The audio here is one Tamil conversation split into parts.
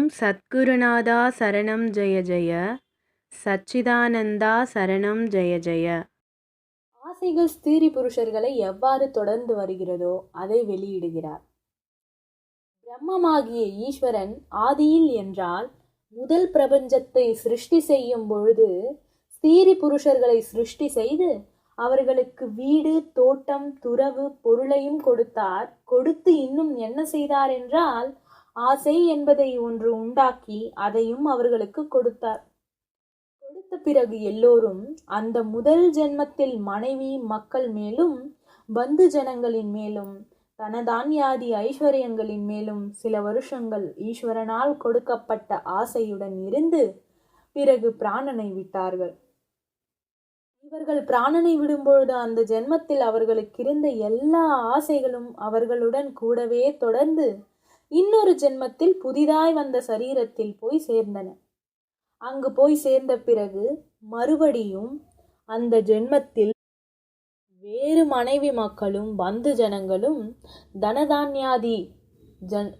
ஓம் சத்குருநாதா சரணம் ஜெய ஜெய. சச்சிதானந்தா சரணம் ஜெய ஜெய. ஆசைகள் ஸ்திரீ புருஷர்களை எவ்வாறு தொடர்ந்து வருகிறதோ அதை வெளியிடுகிறார். பிரம்மமாகிய ஈஸ்வரன் ஆதியில் என்றால் முதல் பிரபஞ்சத்தை சிருஷ்டி செய்யும் பொழுது ஸ்திரீ புருஷர்களை சிருஷ்டி செய்து அவர்களுக்கு வீடு தோட்டம் துறவு பொருளையும் கொடுத்தார். கொடுத்து இன்னும் என்ன செய்தார் என்றால் ஆசை என்பதை ஒன்று உண்டாக்கி அதையும் அவர்களுக்கு கொடுத்தார். கொடுத்த பிறகு எல்லோரும் அந்த முதல் ஜென்மத்தில் மனைவி மக்கள் மேலும் பந்து ஜனங்களின் மேலும் தனதான்யாதி ஐஸ்வர்யங்களின் மேலும் சில வருஷங்கள் ஈஸ்வரனால் கொடுக்கப்பட்ட ஆசையுடன் இருந்து பிறகு பிராணனை விட்டார்கள். இவர்கள் பிராணனை விடும்பொழுது அந்த ஜென்மத்தில் அவர்களுக்கு இருந்த எல்லா ஆசைகளும் அவர்களுடன் கூடவே தொடர்ந்து இன்னொரு ஜென்மத்தில் புதிதாய் வந்த சரீரத்தில் போய் சேர்ந்தன. அங்கு போய் சேர்ந்த பிறகு மறுபடியும் அந்த ஜென்மத்தில் வேறு மனைவி மக்களும் பந்து ஜனங்களும் தனதான்யாதி ஜன்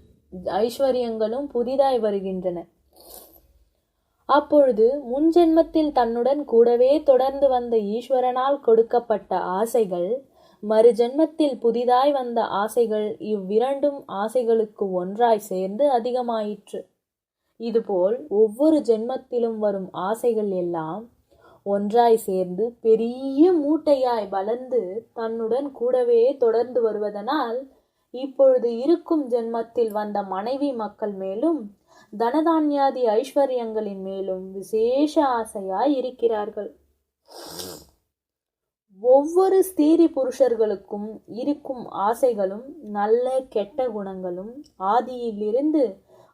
ஐஸ்வர்யங்களும் புதிதாய் வருகின்றன. அப்பொழுது முன் ஜென்மத்தில் தன்னுடன் கூடவே தொடர்ந்து வந்த ஈஸ்வரனால் கொடுக்கப்பட்ட ஆசைகள் மறு ஜென்மத்தில் புதிதாய் வந்த ஆசைகள் இவ்விரண்டும் ஆசைகளுக்கு ஒன்றாய் சேர்ந்து அதிகமாயிற்று. இதுபோல் ஒவ்வொரு ஜென்மத்திலும் வரும் ஆசைகள் எல்லாம் ஒன்றாய் சேர்ந்து பெரிய மூட்டையாய் வளர்ந்து தன்னுடன் கூடவே தொடர்ந்து வருவதனால் இப்பொழுது இருக்கும் ஜென்மத்தில் வந்த மனைவி மக்கள் மேலும் தனதான்யாதி ஐஸ்வர்யங்களின் மேலும் விசேஷ ஆசையாய் இருக்கிறார்கள். ஒவ்வொரு ஸ்திரீ புருஷர்களுக்கும் இருக்கும் ஆசைகளும் நல்ல கெட்ட குணங்களும் ஆதியிலிருந்து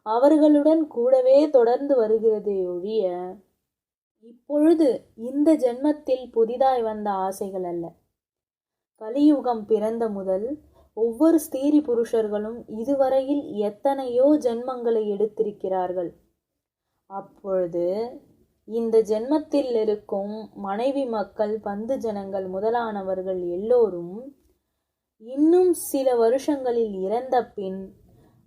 அவர்களுடன் கூடவே தொடர்ந்து வருகிறதே ஒழிய இப்பொழுது இந்த ஜென்மத்தில் புதிதாய் வந்த ஆசைகள் அல்ல. கலியுகம் பிறந்த முதல் ஒவ்வொரு ஸ்திரீ புருஷர்களும் இதுவரையில் எத்தனையோ ஜென்மங்களை எடுத்திருக்கிறார்கள். அப்பொழுது இந்த ஜென்மத்தில் இருக்கும் மனைவி மக்கள் பந்து ஜனங்கள் முதலானவர்கள் எல்லோரும் இன்னும் சில வருஷங்களில் இறந்த பின்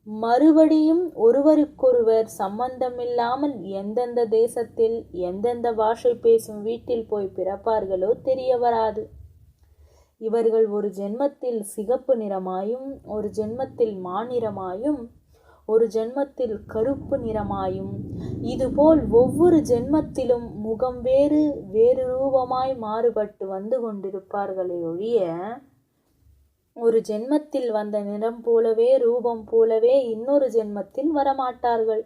மறுபடியும் ஒருவருக்கொருவர் சம்பந்தமில்லாமல் எந்தெந்த தேசத்தில் எந்தெந்த பாஷை பேசும் வீட்டில் போய் பிறப்பார்களோ தெரிய வராது. இவர்கள் ஒரு ஜென்மத்தில் சிகப்பு நிறமாயும் ஒரு ஜென்மத்தில் மாநிறமாயும் ஒரு ஜென்மத்தில் கருப்பு நிறமாயும் இதுபோல் ஒவ்வொரு ஜென்மத்திலும் முகம் வேறு வேறு ரூபமாய் மாறுபட்டு வந்து கொண்டிருப்பார்களே ஒழிய ஒரு ஜென்மத்தில் வந்த நிறம் போலவே ரூபம் போலவே இன்னொரு ஜென்மத்தில் வரமாட்டார்கள்.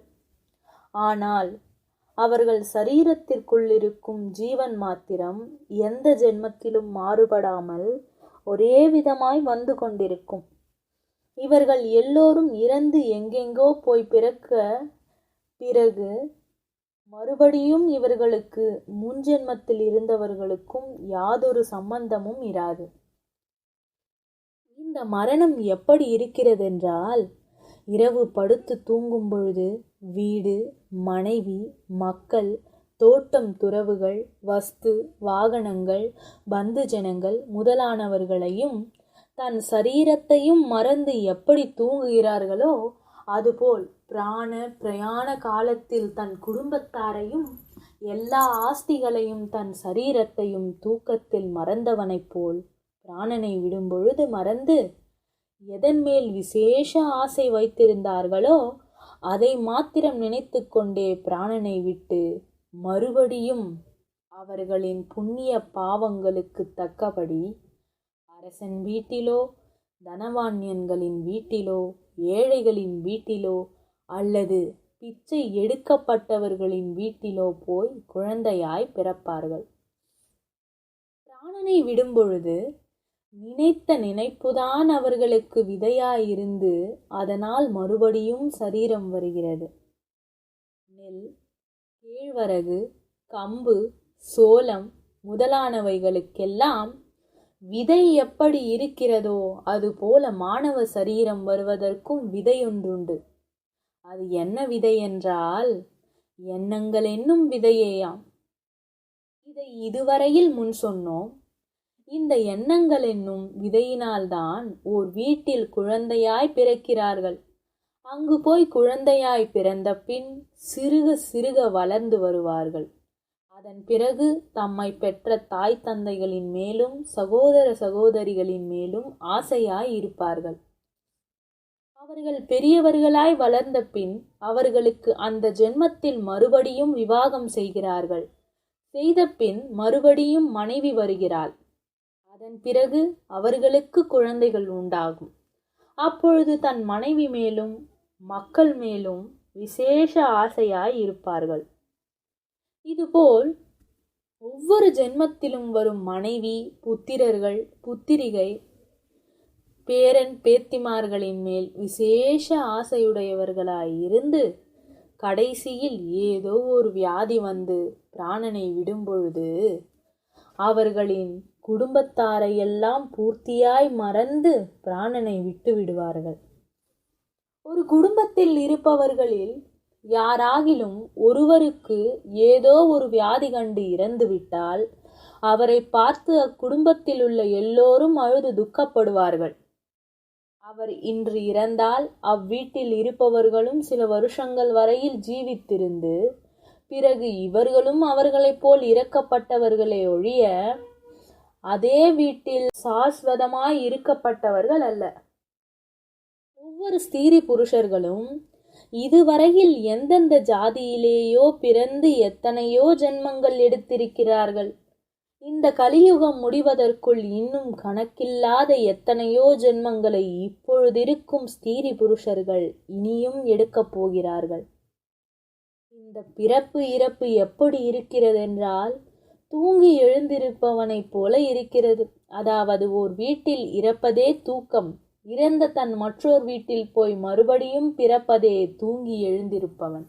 ஆனால் அவர்கள் சரீரத்திற்குள் இருக்கும் ஜீவன் மாத்திரம் எந்த ஜென்மத்திலும் மாறுபடாமல் ஒரே விதமாய் வந்து கொண்டிருக்கும். இவர்கள் எல்லோரும் இறந்து எங்கெங்கோ போய் பிறக்க பிறகு மறுபடியும் இவர்களுக்கு முன்ஜென்மத்தில் இருந்தவர்களுக்கும் யாதொரு சம்பந்தமும் இராது. இந்த மரணம் எப்படி இருக்கிறதென்றால் இரவு படுத்து தூங்கும் பொழுது வீடு மனைவி மக்கள் தோட்டம் துறவுகள் வஸ்து வாகனங்கள் பந்து ஜனங்கள் முதலானவர்களையும் தன் சரீரத்தையும் மறந்து எப்படி தூங்குகிறார்களோ அதுபோல் பிராண பிரயாண காலத்தில் தன் குடும்பத்தாரையும் எல்லா ஆஸ்திகளையும் தன் சரீரத்தையும் தூக்கத்தில் மறந்தவனைப் போல் பிராணனை விடும்பொழுது மறந்து எதன் மேல் விசேஷ ஆசை வைத்திருந்தார்களோ அதை மாத்திரம் நினைத்து கொண்டே பிராணனை விட்டு மறுபடியும் அவர்களின் புண்ணிய பாவங்களுக்கு தக்கபடி அரசன் வீட்டிலோ தனவான்யன்களின் வீட்டிலோ ஏழைகளின் வீட்டிலோ அல்லது பிச்சை எடுக்கப்பட்டவர்களின் வீட்டிலோ போய் குழந்தையாய் பிறப்பார்கள். பிராணனை விடும்பொழுது நினைத்த நினைப்புதான் அவர்களுக்கு விதையாயிருந்து அதனால் மறுபடியும் சரீரம் வருகிறது. நெல் கேழ்வரகு கம்பு சோளம் முதலானவைகளுக்கெல்லாம் விதை எப்படி இருக்கிறதோ அதுபோல மாணவ சரீரம் வருவதற்கும் விதையொன்றுண்டு அது என்ன விதை என்றால் எண்ணங்கள் என்னும் விதையேயாம். இதை இதுவரையில் முன் சொன்னோம். இந்த எண்ணங்கள் என்னும் விதையினால்தான் ஓர் வீட்டில் குழந்தையாய் பிறக்கிறார்கள். அங்கு போய் குழந்தையாய் பிறந்த பின் சிறுக சிறுக வளர்ந்து வருவார்கள். அதன் பிறகு தம்மை பெற்ற தாய் தந்தைகளின் மேலும் சகோதர சகோதரிகளின் மேலும் ஆசையாய் இருப்பார்கள். அவர்கள் பெரியவர்களாய் வளர்ந்த பின் அவர்களுக்கு அந்த ஜென்மத்தில் மறுபடியும் விவாகம் செய்கிறார்கள். செய்த பின் மறுபடியும் மனைவி வருகிறாள். அதன் பிறகு அவர்களுக்கு குழந்தைகள் உண்டாகும். அப்பொழுது தன் மனைவி மேலும் மக்கள் மேலும் விசேஷ ஆசையாய் இருப்பார்கள். இதுபோல் ஒவ்வொரு ஜென்மத்திலும் வரும் மனைவி புத்திரர்கள் புத்திரிகை பேரன் பேத்திமார்களின் மேல் விசேஷ ஆசையுடையவர்களாயிருந்து கடைசியில் ஏதோ ஒரு வியாதி வந்து பிராணனை விடும்பொழுது அவர்களின் குடும்பத்தாரையெல்லாம் பூர்த்தியாய் மறந்து பிராணனை விட்டு விடுவார்கள் ஒரு குடும்பத்தில் இருப்பவர்களில் யாராகிலும் ஒருவருக்கு ஏதோ ஒரு வியாதி கண்டு இறந்துவிட்டால் அவரை பார்த்து அக்குடும்பத்தில் உள்ள எல்லோரும் அழுது துக்கப்படுவார்கள். அவர் இன்று இறந்தால் அவ்வீட்டில் இருப்பவர்களும் சில வருஷங்கள் வரையில் ஜீவித்திருந்து பிறகு இவர்களும் அவர்களைப் போல் இறக்கப்பட்டவர்களே ஒழிய அதே வீட்டில் சாஸ்வதமாய் இருக்கப்பட்டவர்கள் அல்ல. ஒவ்வொரு ஸ்திரீ புருஷர்களும் இதுவரையில் எந்தெந்த ஜாதியிலேயோ பிறந்து எத்தனையோ ஜென்மங்கள் எடுத்திருக்கிறார்கள்? இந்த கலியுகம் முடிவதற்குள் இன்னும் கணக்கில்லாத எத்தனையோ ஜென்மங்களை இப்பொழுதிருக்கும் ஸ்திரீ புருஷர்கள் இனியும் எடுக்கப் போகிறார்கள். இந்த பிறப்பு இறப்பு எப்படி இருக்கிறதென்றால் தூங்கி எழுந்திருப்பவனைப் போல இருக்கிறது. அதாவது ஓர் வீட்டில் இறப்பதே தூக்கம். இறந்த தன் மற்றோர் வீட்டில் போய் மறுபடியும் பிறப்பதே தூங்கி எழுந்திருப்பவன்.